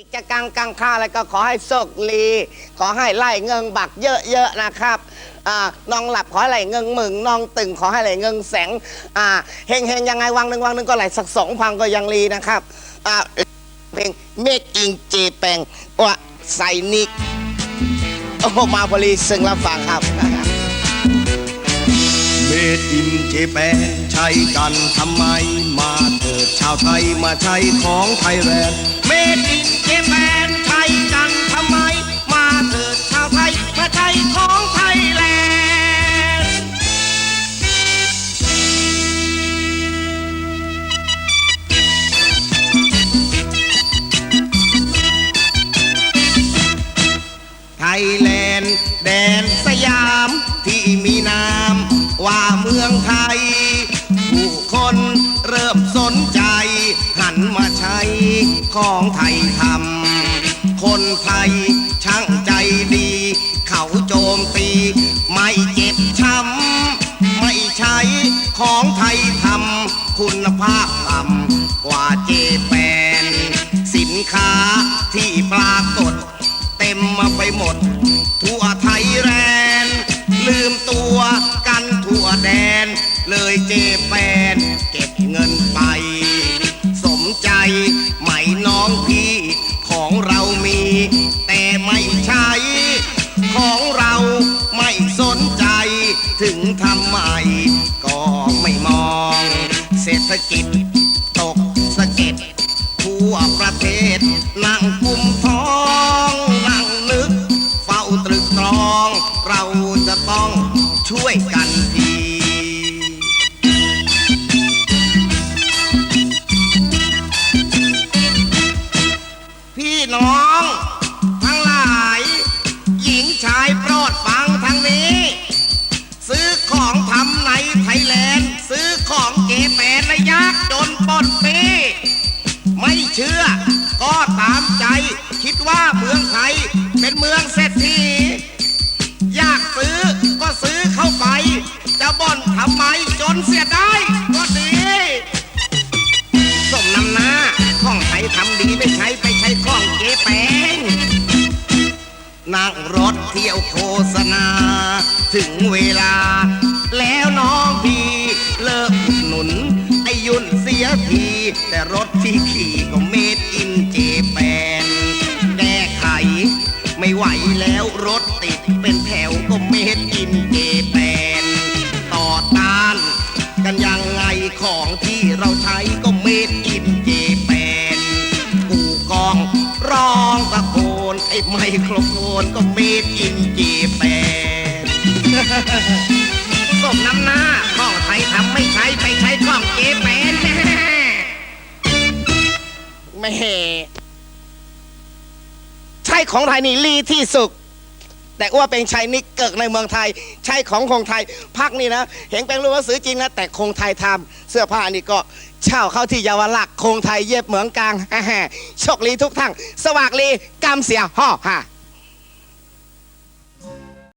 กิจกังกังค่าอะไรก็ขอให้โชคลีขอให้ไล่เงิงบักเยอะๆนะครับอน้องหลับขอให้ไหลเงิงหมึงน้องตึงขอให้ไหลเงิงแสงเฮงเฮงยังไงวังหนึ่งวังหนึ่งก็ไหลสักสองพังก็ยังลีนะครับเพลงเมกอิงเจแปงว่าใส่นิกโอ้มาพอลีซึ่งรับฟังครับ เมดอินเจแปนใช้กันทำไม มาเถิดชาวไทยมาใช้ของไทยแลนด์เมดอินเจแปนใช้กันทำไมมาเถิดชาวไทยมาใช้ของไทยแลนด์ไทยแลนด์แดนสยามที่ ของไทยทำคนไทยช่างใจดี เขาโจมตี ไม่เจ็บช้ำไม่ใช้ของไทยทำคุณภาพต่ำกว่าเจแปน สินค้าที่ปรากฏ เต็มมาไปหมด ทั่วไทยแลนลืมตัวกันทั่วแดน เลยเจแปน เก็บเงินไป สมใจมน้ สนใจ ถึงทำไมก็ไม่มอง เศรษฐกิจ ตกสะเก็ดทั่วประ เก๋แปนและยากจนปนปีไม่เชื่อ ก็ตามใจ คิดว่าเมืองไทย เป็นเมืองเศรษฐีอยากซื้อก็ซื้อเข้าไป จะบ่นทำไมจนเสียได้ก็ดีสมนำหน้าของไทยทำดีไม่ใช้ไปใช้ของเกแปงนั่งรถเที่ยวโฆษณา ถึงเวลาี แต่รถที่ขี่ก็เมดอินเจแปนแก้ไข ไม่ไหวแล้วรถติดเป็นแถวก็เมดอินเจแปนต่อต้าน กันยังไงของที่เราใช้ก็เมดอินเจแปนกูกองร้องตะโกนไอ้ไมโครโฟนก็เมดอินเจแปนสมน้ำหน้าของ ม่ใช่ของไทยนี่ลีที่สุดแต่ว่าเป็นชายนิกเกิดในเมืองไทย ใช่ของคงไทยพักนี่นะ เห็นเป็นรู้ว่าซื้อจริงนะ แต่คงไทยทำเสื้อผ้านี่ก็เช่าเข้าที่เยาวลักษณ์คงไทยเย็บเหมืองกลางโชคลีทุกทั้งสวากลีกำเสียห่อฮ่า